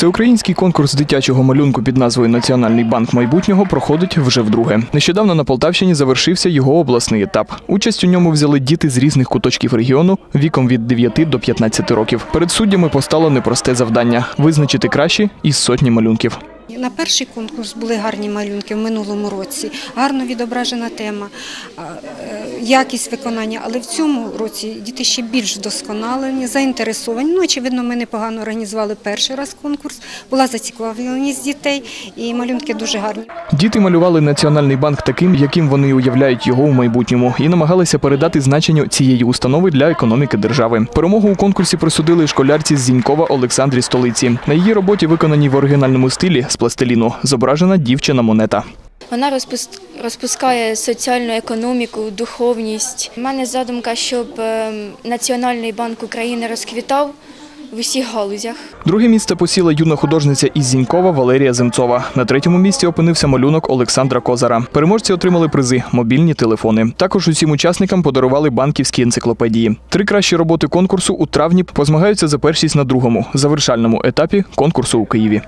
Всеукраїнський конкурс дитячого малюнку під назвою Національний банк майбутнього проходить вже вдруге. Нещодавно на Полтавщині завершився його обласний етап. Участь у ньому взяли діти з різних куточків регіону віком від 9 до 15 років. Перед суддями постало непросте завдання визначити кращі із сотні малюнків. На перший конкурс були гарні малюнки в минулому році, гарно відображена тема, е, якість виконання. Але в цьому році діти ще більш вдосконалені, заінтересовані. Ну, очевидно, ми непогано організували перший раз конкурс, була зацікавленість дітей, і малюнки дуже гарні. Діти малювали Національний банк таким, яким вони уявляють його у майбутньому, і намагалися передати значення цієї установи для економіки держави. Перемогу у конкурсі присудили школярці з Зінькова Олександрі Столиці. На її роботі, виконаній в оригінальному стилі пластиліну, зображена дівчина монета. Вона розпус- розпускає соціальну економіку, духовність. У мене задумка, щоб ем, Національний банк України розквітав в усіх галузях. Друге місце посіла юна художниця із Зінькова Валерія Земцова. На третьому місці опинився малюнок Олександра Козара. Переможці отримали призи мобільні телефони. Також усім учасникам подарували банківські енциклопедії. Три кращі роботи конкурсу у травні позмагаються за першість на другому завершальному етапі конкурсу у Києві.